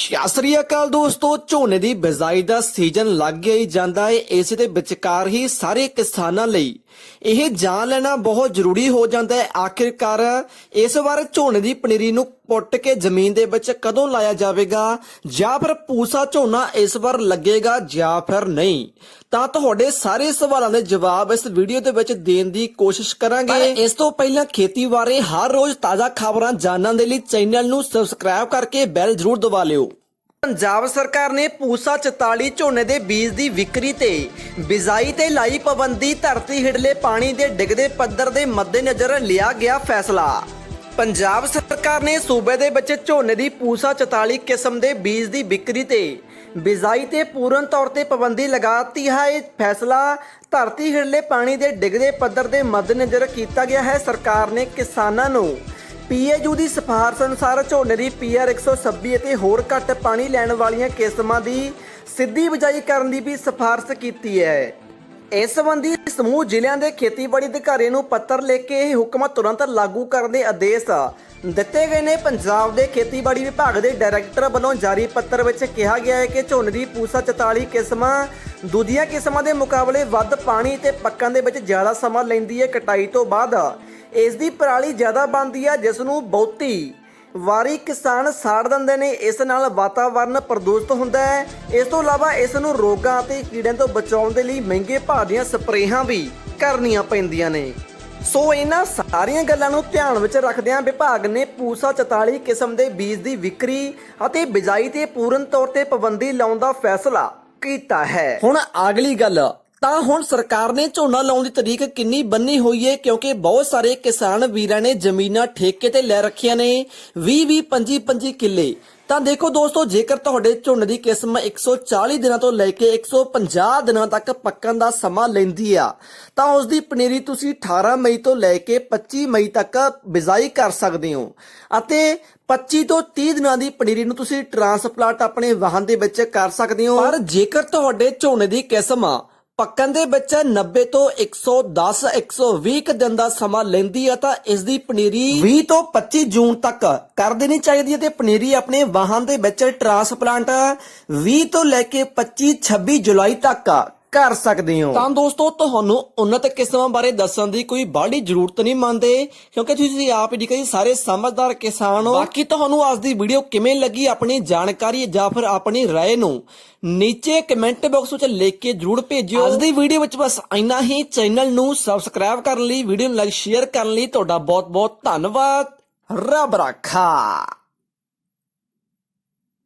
ਸਤਿ ਅਕਾਲ ਦੋਸਤੋ, ਝੋਨੇ ਦੀ ਬਿਜਾਈ ਦਾ ਸੀਜ਼ਨ ਲੱਗ ਗਿਆ ਹੀ ਜਾਂਦਾ ਹੈ ਇਸੇ ਦੇ ਵਿਚਕਾਰ ਹੀ ਸਾਰੇ ਕਿਸਾਨਾਂ ਲਈ ਇਹ ਜਾਣ ਲੈਣਾ ਬਹੁਤ ਜ਼ਰੂਰੀ ਹੋ ਜਾਂਦਾ ਹੈ ਆਖਿਰਕਾਰ ਇਸ ਵਾਰ ਝੋਨੇ ਦੀ ਪਨੀਰੀ ਨੂੰ ਪੁੱਟ ਕੇ ਜ਼ਮੀਨ ਦੇ ਵਿੱਚ ਕਦੋਂ ਲਾਇਆ ਜਾਵੇਗਾ? ਜਾਂ ਫਿਰ ਪੂਸਾ ਝੋਨਾ ਇਸ ਵਾਰ ਲੱਗੇਗਾ ਜਾਂ ਫਿਰ ਨਹੀਂ? ਤਾਂ ਤੁਹਾਡੇ ਸਾਰੇ ਸਵਾਲਾਂ ਦੇ ਜਵਾਬ ਇਸ ਵੀਡੀਓ ਦੇ ਵਿੱਚ ਦੇਣ ਦੀ ਕੋਸ਼ਿਸ਼ ਕਰਾਂਗੇ। ਇਸ ਤੋਂ ਪਹਿਲਾਂ ਖੇਤੀ ਬਾਰੇ ਹਰ ਰੋਜ਼ ਤਾਜ਼ਾ ਖਬਰਾਂ ਜਾਣਨ ਦੇ ਲਈ ਚੈਨਲ ਨੂੰ ਸਬਸਕ੍ਰਾਈਬ ਕਰਕੇ ਬੈਲ ਜ਼ਰੂਰ ਦਬਾ ਲਿਓ। ਪੰਜਾਬ ਸਰਕਾਰ ਨੇ ਪੂਸਾ 44 ਝੋਨੇ ਦੇ ਬੀਜ ਦੀ ਵਿਕਰੀ ਤੇ ਬਿਜਾਈ ਤੇ ਲਾਈ ਪਾਬੰਦੀ ਧਰਤੀ ਹੇਠਲੇ ਪਾਣੀ ਦੇ ਡਿੱਗਦੇ ਪੱਧਰ ਦੇ ਮੱਦੇਨਜ਼ਰ ਲਿਆ ਗਿਆ ਫੈਸਲਾ। ਪੰਜਾਬ ਸਰਕਾਰ ਨੇ ਸੂਬੇ ਦੇ ਵਿੱਚ ਝੋਨੇ ਦੀ ਪੂਸਾ 44 ਕਿਸਮ ਦੇ ਬੀਜ ਦੀ ਵਿਕਰੀ ਤੇ ਬਿਜਾਈ ਤੇ ਪੂਰਨ ਤੌਰ ਤੇ ਪਾਬੰਦੀ ਲਗਾਤੀ ਹੈ। ਇਹ ਫੈਸਲਾ ਧਰਤੀ ਹੇਠਲੇ ਪਾਣੀ ਦੇ ਡਿੱਗਦੇ ਪੱਧਰ ਦੇ ਮੱਦੇਨਜ਼ਰ ਕੀਤਾ ਗਿਆ ਹੈ। ਸਰਕਾਰ ਨੇ ਕਿਸਾਨਾਂ ਨੂੰ ਪੀਏਯੂ ਦੀ ਸਿਫਾਰਸ਼ ਅਨੁਸਾਰ ਝੋਨੇ ਦੀ ਪੀਆਰ 126 ਅਤੇ ਹੋਰ ਘੱਟ ਪਾਣੀ ਲੈਣ ਵਾਲੀਆਂ ਕਿਸਮਾਂ ਦੀ ਸਿੱਧੀ ਬਿਜਾਈ ਕਰਨ ਦੀ ਵੀ ਸਿਫਾਰਸ਼ ਕੀਤੀ ਹੈ। ਇਸ ਸੰਬੰਧੀ ਸਮੂਹ ਜ਼ਿਲ੍ਹਿਆਂ ਦੇ ਖੇਤੀਬਾੜੀ ਅਧਿਕਾਰੀਆਂ ਨੂੰ ਪੱਤਰ ਲਿਖ ਕੇ ਇਹ ਹੁਕਮ ਤੁਰੰਤ ਲਾਗੂ ਕਰਨ ਦੇ ਆਦੇਸ਼ ਦਿੱਤੇ ਗਏ ਨੇ। ਪੰਜਾਬ ਦੇ ਖੇਤੀਬਾੜੀ ਵਿਭਾਗ ਦੇ ਡਾਇਰੈਕਟਰ ਵੱਲੋਂ ਜਾਰੀ ਪੱਤਰ ਵਿੱਚ ਕਿਹਾ ਗਿਆ ਹੈ ਕਿ ਝੋਨੇ ਦੀ ਪੂਸਾ 44 ਕਿਸਮਾਂ, ਦੂਜੀਆਂ ਕਿਸਮਾਂ ਦੇ ਮੁਕਾਬਲੇ ਵੱਧ ਪਾਣੀ ਤੇ ਪੱਕਣ ਦੇ ਵਿੱਚ ਜ਼ਿਆਦਾ ਸਮਾਂ ਲੈਂਦੀ ਹੈ। ਕਟਾਈ ਤੋਂ ਬਾਅਦ ਇਸ ਦੀ ਪਰਾਲੀ ਜ਼ਿਆਦਾ ਬਣਦੀ ਹੈ ਜਿਸ ਨੂੰ ਬਹੁਤੀ ਵਾਰੀ ਕਿਸਾਨ ਸਾੜ ਦਿੰਦੇ ਨੇ, ਇਸ ਨਾਲ ਵਾਤਾਵਰਨ ਪ੍ਰਦੂਸ਼ਿਤ ਹੁੰਦਾ ਹੈ। ਇਸ ਤੋਂ ਇਲਾਵਾ ਇਸ ਨੂੰ ਰੋਗਾਂ ਅਤੇ ਕੀੜਿਆਂ ਤੋਂ ਬਚਾਉਣ ਦੇ ਲਈ ਮਹਿੰਗੇ ਭਾਅ ਦੀਆਂ ਸਪਰੇਹਾਂ ਵੀ ਕਰਨੀਆਂ ਪੈਂਦੀਆਂ ਨੇ। ਸੋ ਇਹਨਾਂ ਸਾਰੀਆਂ ਗੱਲਾਂ ਨੂੰ ਧਿਆਨ ਵਿੱਚ ਰੱਖਦਿਆਂ ਵਿਭਾਗ ਨੇ ਪੂਸਾ 44 ਕਿਸਮ ਦੇ ਬੀਜ ਦੀ ਵਿਕਰੀ ਅਤੇ ਬਿਜਾਈ ਤੇ ਪੂਰਨ ਤੌਰ ਤੇ ਪਾਬੰਦੀ ਲਾਉਣ ਦਾ ਫੈਸਲਾ ਕੀਤਾ ਹੈ। ਹੁਣ ਅਗਲੀ ਗੱਲ ਤਾਂ ਹੁਣ ਸਰਕਾਰ ਨੇ ਝੋਨਾ ਲਾਉਣ ਦੀ ਤਰੀਕ ਕਿੰਨੀ ਬੰਨੀ ਹੋਈ ਹੈ ਕਿਉਂਕਿ ਬਹੁਤ ਸਾਰੇ ਕਿਸਾਨ ਵੀਰਾਂ ਨੇ ਜ਼ਮੀਨਾਂ ਠੇਕੇ ਤੇ ਲੈ ਰੱਖੀਆਂ ਨੇ 20 20 25 25 ਕਿੱਲੇ। ਤਾਂ ਦੇਖੋ ਦੋਸਤੋ, ਜੇਕਰ ਤੁਹਾਡੇ ਝੋਨੇ ਦੀ ਕਿਸਮ 140 ਦਿਨਾਂ ਤੋਂ ਲੈ ਕੇ 150 ਦਿਨਾਂ ਤੱਕ ਪੱਕਣ ਦਾ ਸਮਾਂ ਲੈਂਦੀ ਆ, ਤਾਂ ਉਸ ਦੀ ਪਨੀਰੀ ਤੁਸੀਂ 18 ਮਈ ਤੋਂ ਲੈ ਕੇ 25 ਮਈ ਤੱਕ ਬਿਜਾਈ ਕਰ ਸਕਦੇ ਹੋ। ਅਤੇ 25 ਤੋਂ 30 ਦਿਨਾਂ ਦੀ ਪਨੀਰੀ ਨੂੰ ਤੁਸੀਂ ਟਰਾਂਸਪਲਾਂਟ ਆਪਣੇ ਵਾਹਨ ਦੇ ਵਿੱਚ ਕਰ ਸਕਦੇ ਹੋ। ਪਰ ਜੇਕਰ ਤੁਹਾਡੇ ਝੋਨੇ ਦੀ ਕਿਸਮ ਪੱਕਣ ਦੇ ਵਿੱਚ 90 ਤੋਂ 110 120 ਕੁ ਦਿਨ ਦਾ ਸਮਾਂ ਲੈਂਦੀ ਆ ਤਾਂ ਇਸ ਦੀ ਪਨੀਰੀ 20 ਤੋਂ 25 ਜੂਨ ਤੱਕ ਕਰ ਦੇਣੀ ਚਾਹੀਦੀ ਹੈ ਤੇ ਪਨੀਰੀ ਆਪਣੇ ਵਾਹਨ ਦੇ ਵਿੱਚ ਟਰਾਂਸਪਲਾਂਟ 20 ਤੋਂ ਲੈ ਕੇ 25 26 ਜੁਲਾਈ ਤੱਕ ਕਰ ਸਕਦੇ ਹੋ। ਤਾਂ ਦੋਸਤੋ, ਤੁਹਾਨੂੰ ਉન્નਤ ਕਿਸਮਾਂ ਬਾਰੇ ਦੱਸਣ ਦੀ ਕੋਈ ਬਾੜੀ ਜ਼ਰੂਰਤ ਨਹੀਂ ਮੰਨਦੇ, ਕਿਉਂਕਿ ਤੁਸੀਂ ਆਪ ਹੀ ਕਈ ਸਾਰੇ ਸਮਝਦਾਰ ਕਿਸਾਨ ਹੋ। ਬਾਕੀ ਤੁਹਾਨੂੰ ਅੱਜ ਦੀ ਵੀਡੀਓ ਕਿਵੇਂ ਲੱਗੀ ਆਪਣੀ ਜਾਣਕਾਰੀ ਜਾਂ ਫਿਰ ਆਪਣੀ رائے ਨੂੰ ਨੀਚੇ ਕਮੈਂਟ ਬਾਕਸ ਵਿੱਚ ਲਿਖ ਕੇ ਜ਼ਰੂਰ ਭੇਜਿਓ। ਅੱਜ ਦੀ ਵੀਡੀਓ ਵਿੱਚ ਬਸ ਇੰਨਾ ਹੀ। ਚੈਨਲ ਨੂੰ ਸਬਸਕ੍ਰਾਈਬ ਕਰਨ ਲਈ, ਵੀਡੀਓ ਨੂੰ ਲਾਈਕ, ਸ਼ੇਅਰ ਕਰਨ ਲਈ ਤੁਹਾਡਾ ਬਹੁਤ ਬਹੁਤ ਧੰਨਵਾਦ। ਰੱਬ ਰਾਖਾ।